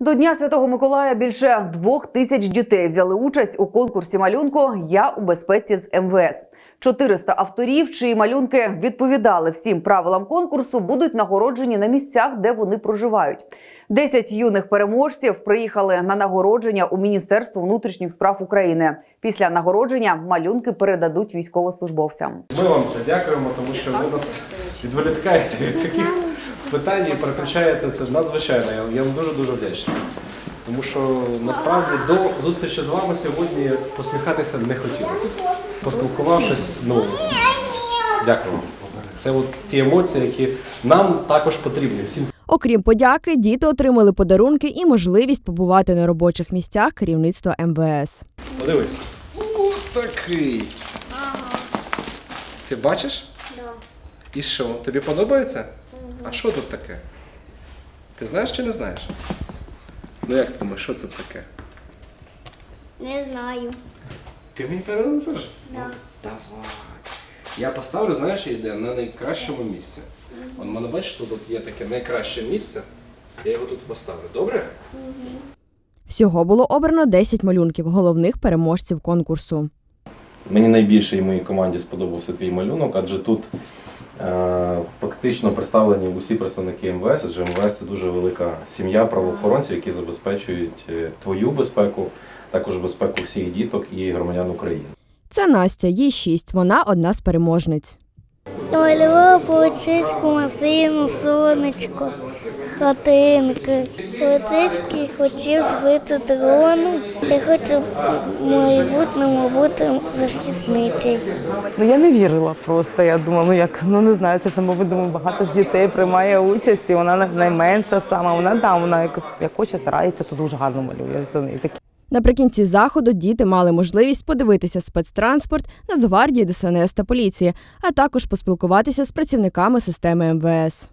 До Дня Святого Миколая більше двох тисяч дітей взяли участь у конкурсі малюнку Я у безпеці з МВС. 400 авторів, чиї малюнки відповідали всім правилам конкурсу, будуть нагороджені на місцях, де вони проживають. 10 юних переможців приїхали на нагородження у Міністерство внутрішніх справ України. Після нагородження малюнки передадуть військовослужбовцям. Ми вам це дякуємо, тому що ви нас відволікаєте від таких питань і переключаєте це надзвичайно. Я- Я вам дуже дуже вдячний. Тому що насправді до зустрічі з вами сьогодні посміхатися не хотілося. Поспілкувавшись, ну дякую вам. Це от ті емоції, які нам також потрібні. Всім Окрім подяки, діти отримали подарунки і можливість побувати на робочих місцях керівництва МВС. подивись. Ух, такий. Ти бачиш? І що? Тобі подобається? А що тут таке? Ти знаєш чи не знаєш? Ну як ти думаєш, що це таке? Не знаю. Ти мені передаєш? Да. Давай. Я поставлю, знаєш, де на найкращому місці. Он мене бачиш, що тут є таке найкраще місце. Я його тут поставлю. Добре? Всього було обрано 10 малюнків головних переможців конкурсу. Мені найбільше і моїй команді сподобався твій малюнок, адже тут фактично представлені усі представники МВС, адже МВС це дуже велика сім'я правоохоронців, які забезпечують е, твою безпеку, також безпеку всіх діток і громадян України. Це Настя, їй шість. вона одна з переможниць. Малював полицейську машину, сонечко, хатинки. Поліцейський хотів збити дрон. Я хочу в майбутньому бути захисницею. Ну я не вірила просто. Я думала, ну як ну не знаю, це ж мабуть думаю, багато ж дітей приймає участь, і вона найменша сама. Вона да, вона як, як хоче старається, то дуже гарно малює. Це неї такі. Наприкінці заходу діти мали можливість подивитися спецтранспорт, Нацгвардії, ДСНС та поліції, а також поспілкуватися з працівниками системи МВС.